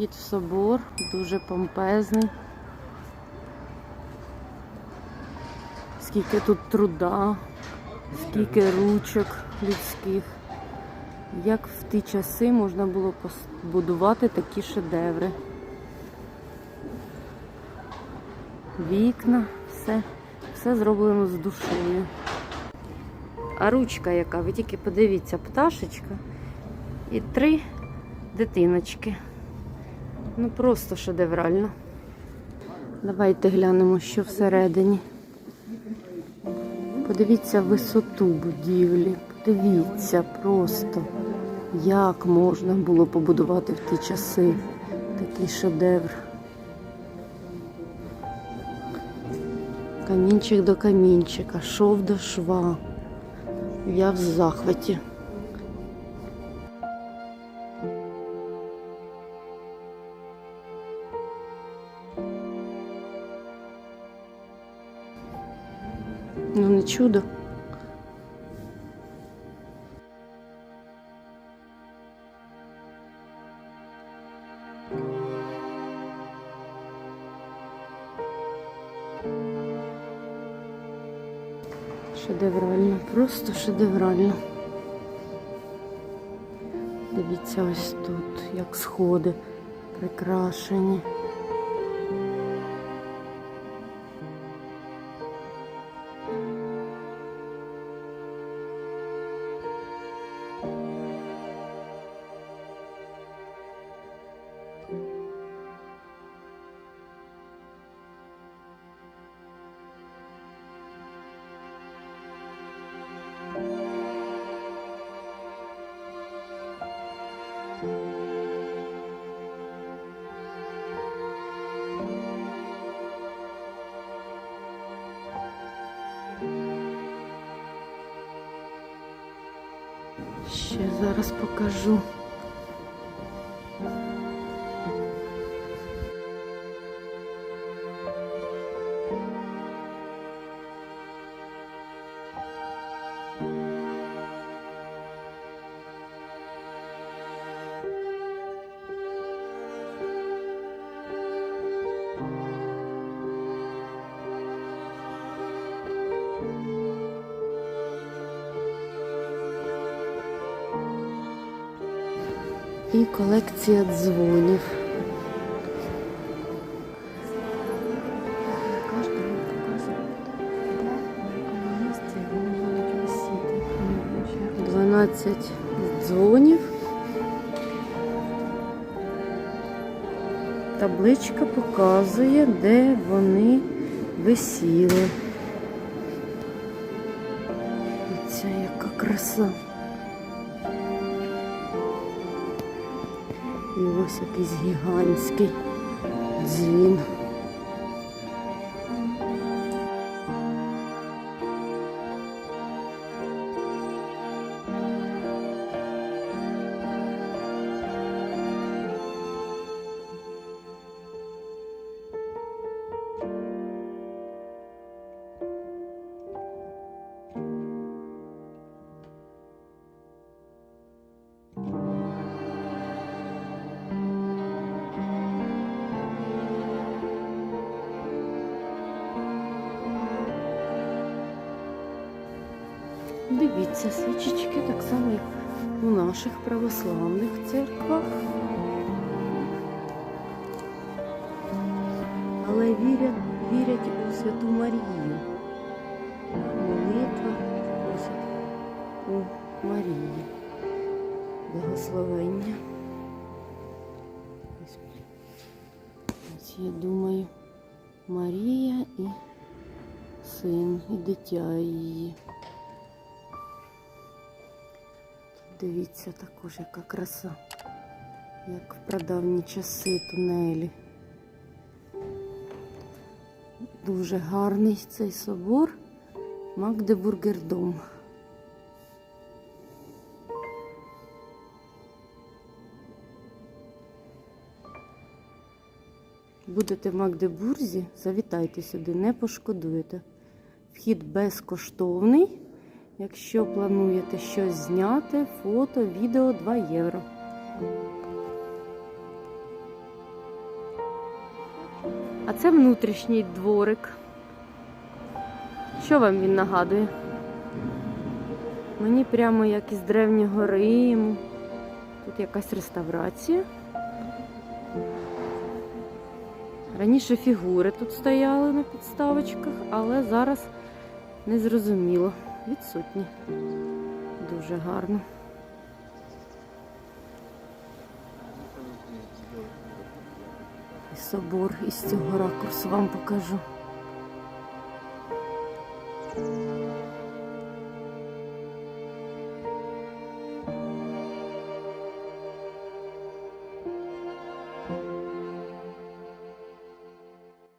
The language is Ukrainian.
Вхід в собор дуже помпезний. Скільки тут труда, скільки ручок людських. Як в ті часи можна було побудувати такі шедеври. Вікна, все, все зроблено з душею. А ручка яка, ви тільки подивіться, пташечка і три дитиночки. Ну просто шедеврально. Давайте глянемо, що всередині. Подивіться висоту будівлі. Подивіться просто, як можна було побудувати в ті часи такий шедевр. Камінчик до камінчика, шов до шва. Я в захваті. Ну не чудо. Шедеврально, просто шедеврально. Дивіться ось тут, як сходи прикрашені. Ще зараз покажу. І колекція дзвонів. 12 дзвонів. Табличка показує, де вони висіли. Оця яка краса. І ось якийсь гігантський дзвін. Дивіться, свічечки так само, як у наших православних церквах. Але вірять, вірять у Святу Марію. Молитва у Марії. Благословення. Ось, я думаю, Марія і син, і дитя її. Дивіться також, яка краса, як в прадавні часи тунелі. Дуже гарний цей собор Магдебургердом. Будете в Магдебурзі, завітайте сюди, не пошкодуєте. Вхід безкоштовний. Якщо плануєте щось зняти, фото, відео 2 євро. А це внутрішній дворик. Що вам він нагадує? Мені прямо як із древнього Риму. Тут якась реставрація. Раніше фігури тут стояли на підставочках, але зараз незрозуміло. Відсутні. Дуже гарно. І собор із цього ракурсу вам покажу.